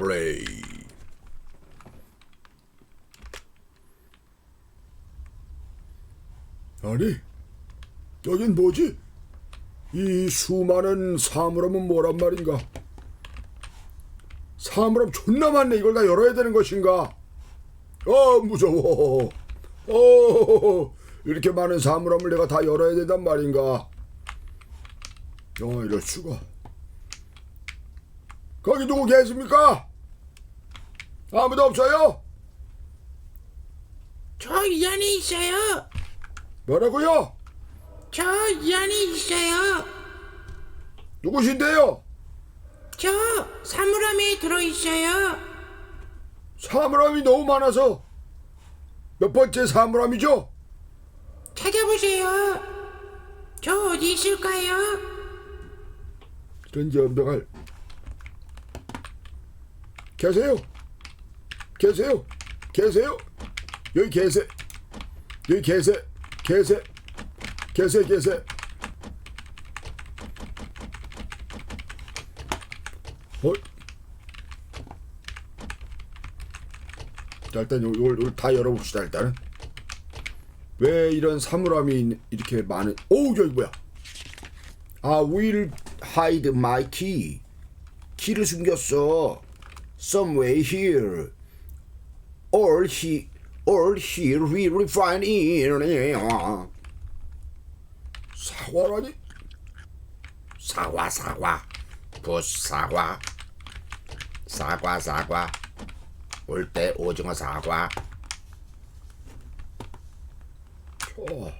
플레이. 아니, 여긴 뭐지? 이 수많은 사물함은 뭐란 말인가? 사물함 존나 많네. 이걸 다 열어야 되는 것인가? 어, 무서워. 어, 이렇게 많은 사물함을 내가 다 열어야 된단 말인가? 어, 이럴 수가. 거기 누구 계십니까? 아무도 없어요? 저 이 안에 있어요. 뭐라고요? 저 이 안에 있어요. 누구신데요? 저 사물함에 들어 있어요. 사물함이 너무 많아서 몇 번째 사물함이죠? 찾아보세요. 저 어디 있을까요? 이런 연병할 계세요? 계세요? 계세요? 여기 계세 여기 계세 계세 계세 계세 어? 자 일단 이걸, 이걸 다 열어봅시다 일단은 왜 이런 사물함이 이렇게 많은 오우 저기 뭐야 I will hide my key. 키를 숨겼어. Somewhere here. Or he, or here we find it. 사과라니? 사과 사과 붓사과 사과 사과 올 때 오징어 사과 어.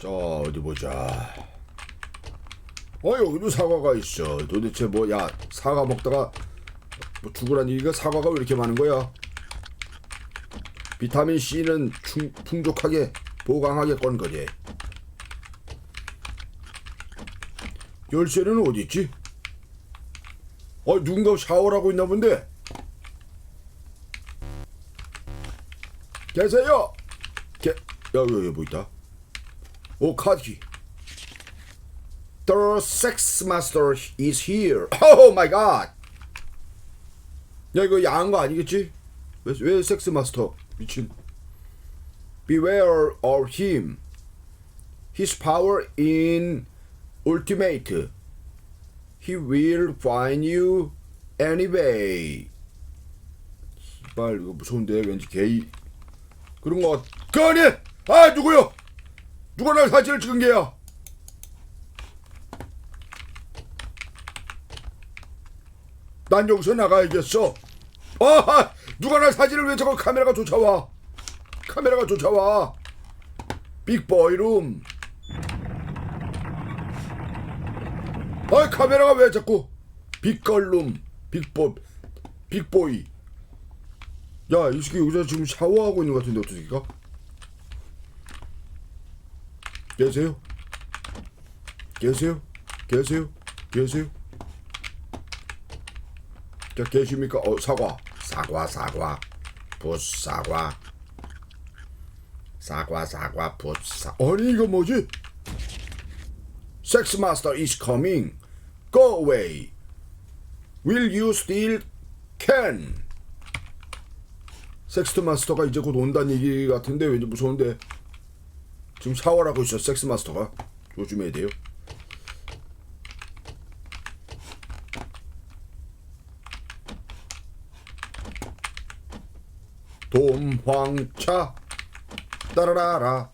자 어디 보자. 어 여기도 사과가 있어. 도대체 뭐 야 사과 먹다가 뭐 죽으란 얘기가 사과가 왜 이렇게 많은 거야? 비타민 C는 충, 풍족하게 보강하겠건 거지. 열쇠는 어디 있지? 어 누군가 샤워를 하고 있나 본데. 계세요? 게, 여기 여기 뭐 있다. 오 카드키. The sex master is here. Oh my god. 야 이거 야한 거 아니겠지? 왜, 왜 섹스 마스터 미친. Beware of him. His power in ultimate. He will find you anyway. 빨 이거 무서운데 왠지 게이 그런 거 그아니 아 누구요? 누가 날 사진을 찍은 게야? 난 여기서 나가야겠어. 아, 누가 날 사진을 왜 저거 카메라가 쫓아와? 카메라가 쫓아와. 빅보이 룸. 아, 카메라가 왜 자꾸 빅걸룸, 빅보, 빅보이. 야, 이 새끼 여기서 지금 샤워하고 있는 것 같은데 어떡합니까? 계세요? 계세요? 계세요? 계세요? 자, 계십니까? 어, 사과. 사과 사과 붓 사과 사과 사과 붓 사 아니, 이거 뭐지? Sex master is coming. Go away. Will you still can? 섹스 마스터가 이제 곧 온다는 얘기 같은데 왠지 무서운데 지금 샤워를 하고 있어 섹스 마스터가 조심해야 돼요 돔황차. 따라라라.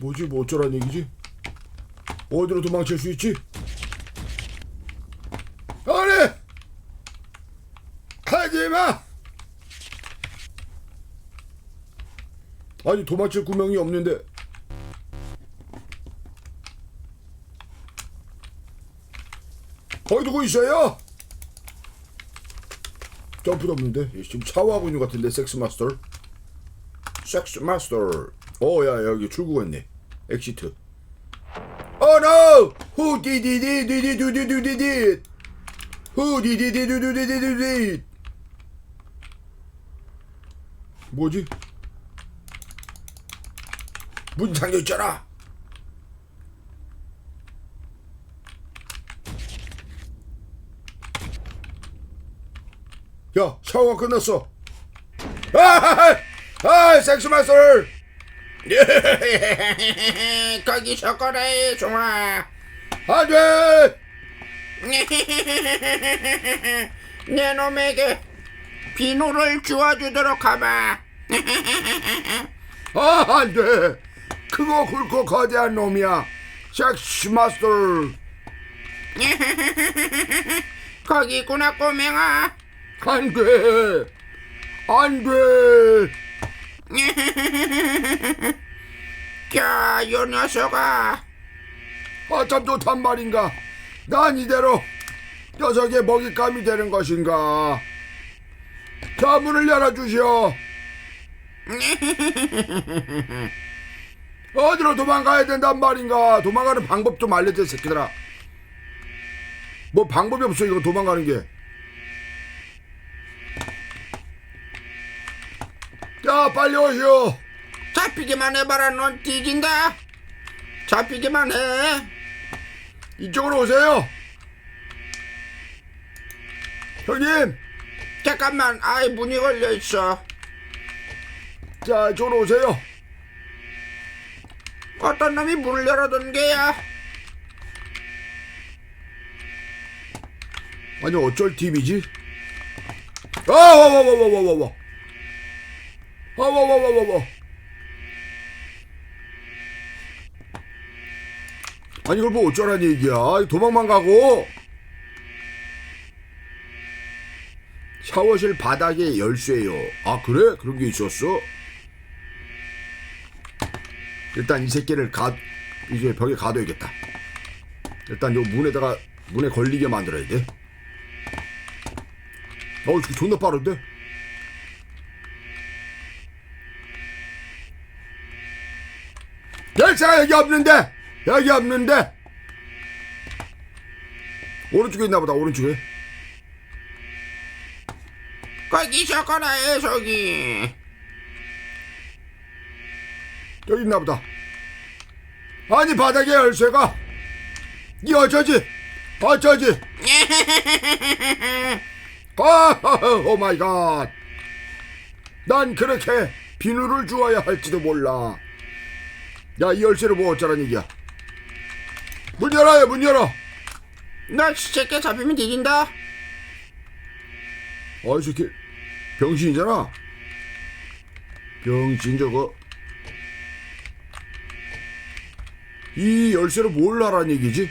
뭐지? 뭐 어쩌란 얘기지? 어디로 도망칠 수 있지? 아니! 하지마! 아니 도망칠 구멍이 없는데. 거기 누구 있어요? 점프도 없는데 얘 지금 샤워하고 있는 것 같은데 섹스 마스터 섹스 마스터 오야 여기 출국했네 엑시트 Oh no! Who? Did it? Did it? Did it? Did it? Who did it? Did it? Did it? Did it? 뭐지? 문 잠겨 있잖아. 야 샤워가 끝났어. 아, 아 섹스 마스터 거기서 거래 좋아. 안돼! 내 놈에게 비누를 주워주도록 하마. 아 안돼! 그거 굵고 거대한 놈이야. 섹스 마스터 거기 있구나 꼬맹아 안 돼. 안 돼. 야, 요 녀석아. 아참 좋단 말인가? 난 이대로 녀석의 먹잇감이 되는 것인가? 자 문을 열어주시오. 어디로 도망가야 된단 말인가? 도망가는 방법 좀 알려줘 새끼들아. 뭐 방법이 없어 이거 도망가는 게 자, 빨리 오시오. 잡히기만 해봐라 넌 뒤진다 잡히기만 해 이쪽으로 오세요. 형님, 잠깐만 아이 문이 걸려있어 자, 이쪽으로 오세요. 어떤 놈이 문을 열어둔 게야 아니 어쩔 팀이지? 아, 와와와와와와 와. 아, 와와와와와. 아니 이걸 뭐 어쩌란 얘기야? 도망만 가고. 샤워실 바닥에 열쇠요. 아 그래? 그런 게 있었어? 일단 이 새끼를 가 이제 벽에 가둬야겠다. 일단 요 문에다가 문에 걸리게 만들어야 돼. 어, 이거 존나 빠른데? 열차가 여기 없는데! 여기 없는데! 오른쪽에 있나 보다, 오른쪽에. 거기서 거래 저기 여기 있나 보다. 아니, 바닥에 열쇠가. 이 어쩌지? 어쩌지? 아, 오 마이 갓. 난 그렇게 비누를 주어야 할지도 몰라. 야, 이 열쇠를 뭐 어쩌란 얘기야. 문 열어요, 문 열어. 너 새끼 잡히면 뒤진다 아, 이 새끼 병신이잖아. 병신 저거. 이 열쇠를 뭘 하란 얘기지?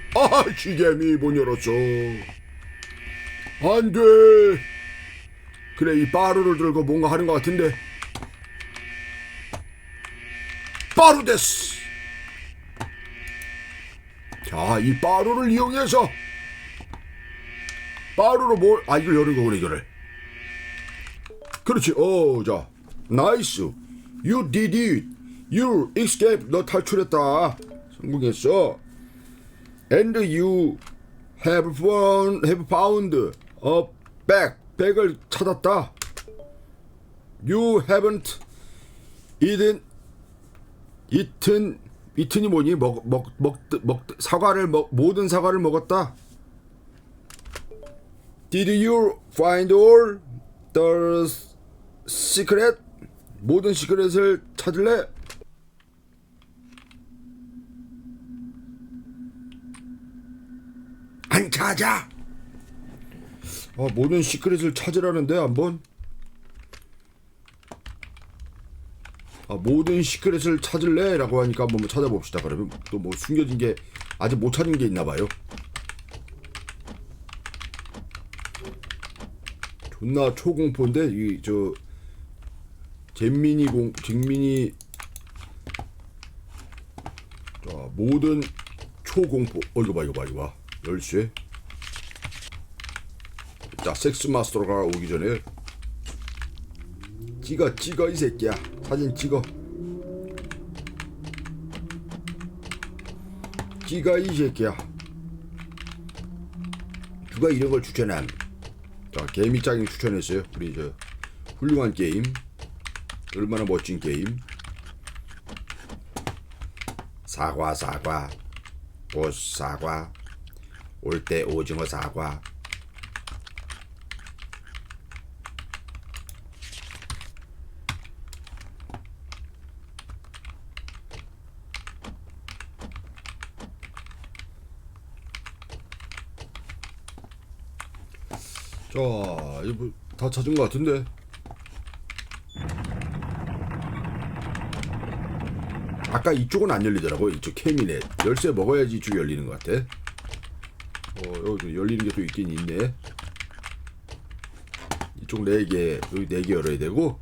아, 시계미 못 열었어. 안 돼. 그래, 이 빠루를 들고 뭔가 하는 것 같은데. 빠루 데스. 자, 이 빠루를 이용해서 빠루로 뭘, 아, 이걸 여는 거구나, 이거를. 그렇지. 어, 자. 나이스. You did it. You escaped. 너 탈출했다. 성공했어. And you have found, have found a bag. 백을 찾았다. You haven't eaten, eaten, eaten이 뭐니? 먹, 먹, 먹, 먹, 사과를 먹, 모든 사과를 먹었다. Did you find all the secret? 모든 시크릿을 찾을래? 안 찾아. 아, 모든 시크릿을 찾으라는데 한번. 아, 모든 시크릿을 찾을래라고 하니까 한번 찾아봅시다. 그러면 또 뭐 숨겨진 게 아직 못 찾은 게 있나 봐요. 존나 초공포인데 이 저 잼민이 공 잼민이 자 모든 초공포 어 이거 봐 이거 봐 이거 봐 열쇠 자 섹스 마스터가 오기 전에 찍어 찍어 이 새끼야. 사진 찍어. 찍어 이 새끼야. 누가 이런 걸 추천함? 자 개미짱이 추천했어요. 우리 저 훌륭한 게임. 얼마나 멋진 게임. 사과 사과. 꽃 사과. 올때 오징어 사과 이거 뭐다 찾은 것 같은데? 아까 이쪽은 안 열리더라고 이쪽 캐미넷. 열쇠 먹어야지 이쪽 열리는 것 같아. 어 여기 열리는 게 또 있긴 있네. 이쪽 4개 여기 4개 열어야 되고.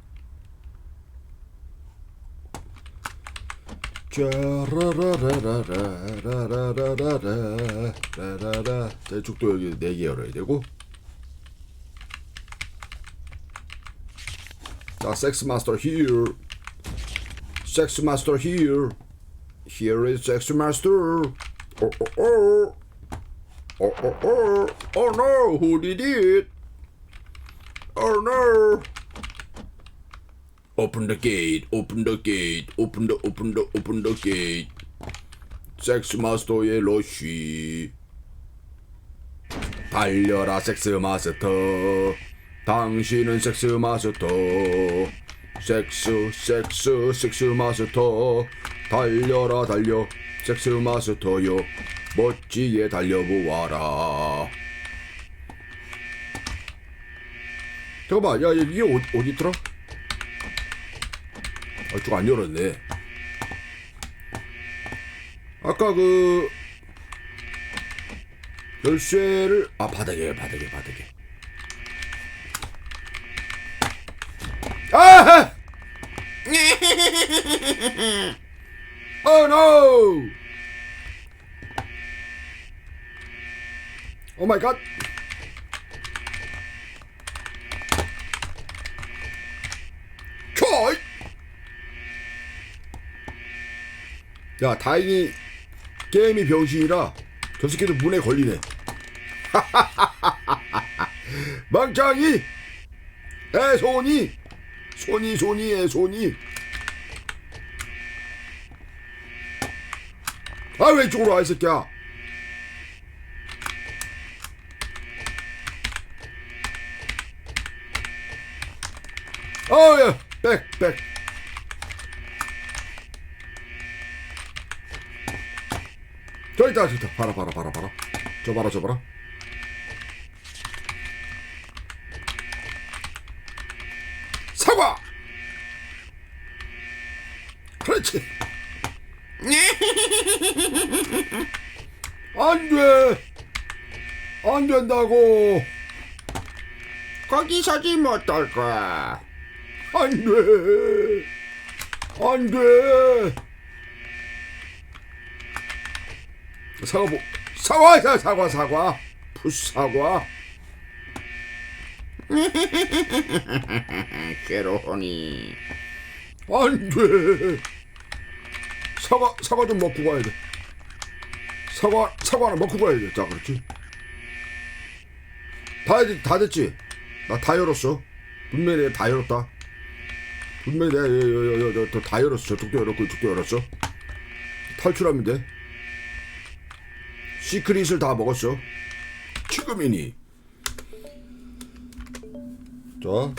짜라라라라라라라라라라 자 이쪽도 여기 4개 열어야 되고 자 섹스 마스터 here Sex Master here. Here is Sex Master. Oh oh oh. Oh oh oh. Oh no, who did it? Oh no. Open the gate, open the gate, open the open the open the gate. 섹스 마스터의 러쉬 달려라 섹스 마스터 당신은 섹스 마스터. 섹스 섹스 섹스 마스터. 달려라 달려. 섹스 마스터요. 멋지게 달려보아라. 잠깐만 야 이게 어디, 어디 있더라? 아, 이쪽 안 열었네. 아까 그 열쇠를 아 바닥에 바닥에 바닥에 아! oh no! Oh my god! 야 다행히 게임이 병신이라 저 새끼도 문에 걸리네. 망창이 애손이 손이 손이 애손이. 아왜 이쪽으로 와이 새끼야. 어야 백백. 저기 있다 저기 있다. 봐라 봐라 봐라 봐라. 저 봐라 저 봐라 사과 그렇지 안돼. 안 된다고. 거기 서지 못할 거야. 안 돼. 안 돼. 사과 뭐 사과 사- 사과 사과. 푸스 사과. 괴로우니. 안돼 사과 사과 좀 먹고 가야 돼. 사과 사과 하나 먹고 가야 돼 자 그렇지. 다, 됐- 다 됐지? 나 다 열었어. 분명히 내가 다 열었다. 분명히 내가 여- 여- 여- 다 열었어. 저쪽도 열었고 이쪽도 열었어. 탈출하면 돼. 시크릿을 다 먹었어. 지금이니. 자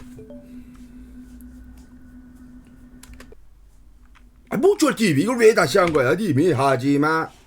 아, 뭐 절지 이걸 왜 다시 한 거야, 님이 하지마.